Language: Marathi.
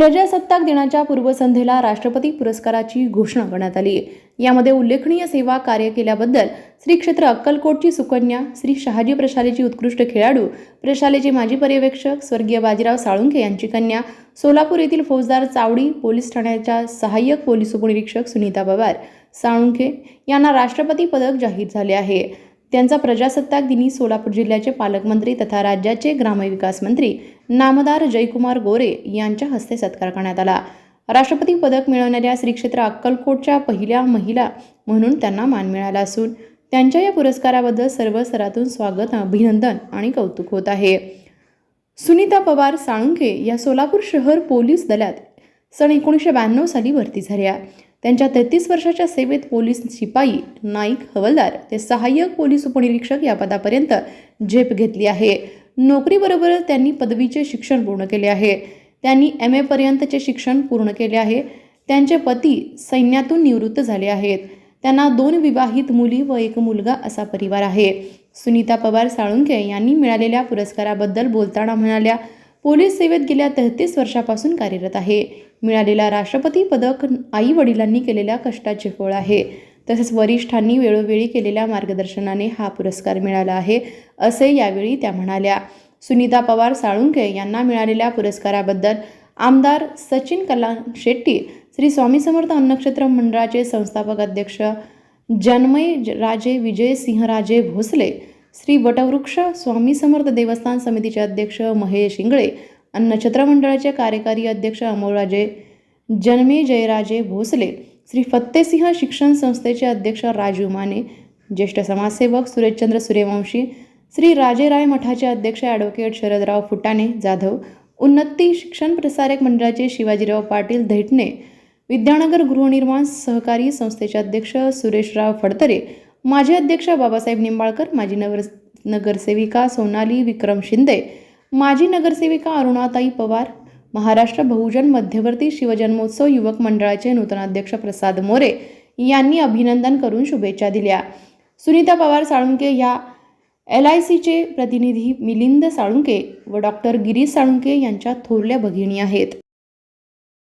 प्रजासत्ताक दिनाच्या पूर्वसंध्येला राष्ट्रपती पुरस्काराची घोषणा करण्यात आली. यामध्ये उल्लेखनीय सेवा कार्य केल्याबद्दल श्री क्षेत्र अक्कलकोटची सुकन्या श्री शहाजी प्रशालेची उत्कृष्ट खेळाडू प्रशालेचे माजी पर्यवेक्षक स्वर्गीय बाजीराव साळुंखे यांची कन्या सोलापूर येथील फौजदार चावडी पोलीस ठाण्याच्या सहाय्यक पोलीस उपनिरीक्षक सुनीता पवार साळुंखे यांना राष्ट्रपती पदक जाहीर झाले आहे. त्यांचा प्रजासत्ताक दिनी सोलापूर जिल्ह्याचे पालकमंत्री तथा राज्याचे ग्रामविकास मंत्री नामदार जयकुमार गोरे यांच्या हस्ते सत्कार करण्यात आला. राष्ट्रपती पदक मिळवणाऱ्या श्री क्षेत्र अक्कलकोटच्या पहिल्या महिला म्हणून त्यांना मान मिळाला असून त्यांच्या या पुरस्काराबद्दल सर्व स्तरातून स्वागत अभिनंदन आणि कौतुक होत आहे. सुनीता पवार साळुंखे या सोलापूर शहर पोलीस दलात सन एकोणीसशे ब्याण्णव साली भरती झाल्या. त्यांच्या तेहतीस वर्षाच्या सेवेत पोलीस शिपाई नाईक हवालदार ते सहाय्यक पोलीस उपनिरीक्षक या पदापर्यंत झेप घेतली आहे. नोकरीबरोबरच त्यांनी पदवीचे शिक्षण पूर्ण केले आहे. त्यांनी एम एपर्यंतचे शिक्षण पूर्ण केले आहे. त्यांचे पती सैन्यातून निवृत्त झाले आहेत. त्यांना दोन विवाहित मुली व एक मुलगा असा परिवार आहे. सुनीता पवार साळुंखे यांनी मिळालेल्या पुरस्काराबद्दल बोलताना म्हणाल्या पोलीस सेवेत गेल्या तेहतीस वर्षापासून कार्यरत आहे. मिळालेला राष्ट्रपती पदक आई वडिलांनी केलेल्या कष्टाचे फळ आहे. तसेच वरिष्ठांनी वेळोवेळी केलेल्या मार्गदर्शनाने हा पुरस्कार मिळाला आहे असे यावेळी त्या म्हणाल्या. सुनीता पवार साळुंखे यांना मिळालेल्या पुरस्काराबद्दल आमदार सचिन कला शेट्टी श्री स्वामी समर्थ अन्नक्षेत्र मंडळाचे संस्थापक अध्यक्ष जन्मय ज- राजे विजयसिंहराजे भोसले श्री वटवृक्ष स्वामी समर्थ देवस्थान समितीचे अध्यक्ष महेश इंगळे अन्नछत्र मंडळाचे कार्यकारी अध्यक्ष अमोलराजे जन्मे जयराजे भोसले श्री फत्तेसिंह शिक्षण संस्थेचे अध्यक्ष राजू माने ज्येष्ठ समाजसेवक सुरेशचंद्र सूर्यवंशी श्री राजेराय मठाचे अध्यक्ष ॲडव्होकेट शरदराव फुटाणे जाधव उन्नती शिक्षण प्रसारक मंडळाचे शिवाजीराव पाटील धैटणे विद्यानगर गृहनिर्माण सहकारी संस्थेचे अध्यक्ष सुरेशराव फडतरे माजी अध्यक्ष बाबासाहेब निंबाळकर माजी नगर नगरसेविका सोनाली विक्रम शिंदे माजी नगरसेविका अरुणाताई पवार महाराष्ट्र बहुजन मध्यवर्ती शिवजन्मोत्सव युवक मंडळाचे नूतनाध्यक्ष प्रसाद मोरे यांनी अभिनंदन करून शुभेच्छा दिल्या. सुनीता पवार साळुंके या एल आय सीचे प्रतिनिधी मिलिंद साळुंके व डॉक्टर गिरीश साळुंके यांच्या थोरल्या भगिनी आहेत.